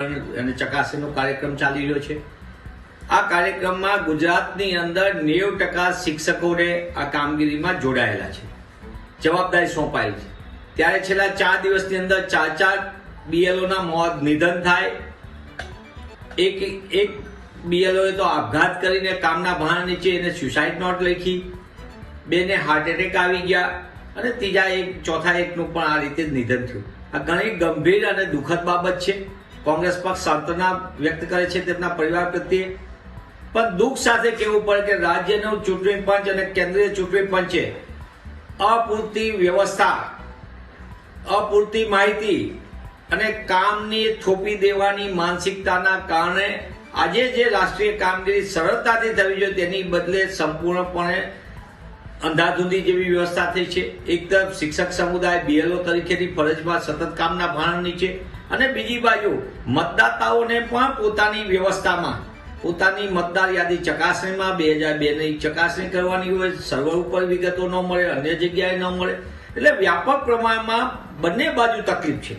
અને ચકાસણીનો કાર્યક્રમ ચાલી રહ્યો છે. આ કાર્યક્રમમાં ગુજરાતની અંદર નેવું ટકા શિક્ષકોને આ કામગીરીમાં જોડાયેલા છે. જવાબદારી સોંપાયેલી છે. ત્યારે છેલ્લા ચાર દિવસની અંદર ચાર ચાર બીએલઓના મોત નિધન થાય. એક એક બીએલઓએ તો આપઘાત કરીને કામના ભાન નીચે એને સુસાઇડ નોટ લખી. બેને હાર્ટ એટેક આવી ગયા. અને ત્રીજા એક ચોથા એકનું પણ આ રીતે નિધન થયું. આ ઘણી ગંભીર અને દુઃખદ બાબત છે. કોંગ્રેસ પક્ષ સાંત્વના વ્યક્ત કરે છે તેમના પરિવાર પ્રત્યે. પણ દુઃખ સાથે કહેવું પડે કે રાજ્યનું ચૂંટણી પંચ અને કેન્દ્રીય ચૂંટણી પંચે અપૂરતી વ્યવસ્થા, અપૂરતી માહિતી અને કામની થોપી દેવાની માનસિકતાના કારણે આજે જે રાષ્ટ્રીય કામગીરી સરળતાથી થવી જોઈએ તેની બદલે સંપૂર્ણપણે અંધાધૂંધી જેવી વ્યવસ્થા થઈ છે. એક તરફ શિક્ષક સમુદાય બીએલઓ તરીકેની ફરજમાં સતત કામના ભારણ નીચે અને બીજી બાજુ મતદાતાઓને પણ પોતાની વ્યવસ્થામાં, પોતાની મતદાર યાદી ચકાસણીમાં, બે હજાર બેની ચકાસણી કરવાની હોય, સર્વર ઉપર વિગતો ન મળે, અન્ય જગ્યાએ ન મળે. એટલે વ્યાપક પ્રમાણમાં બંને બાજુ તકલીફ છે.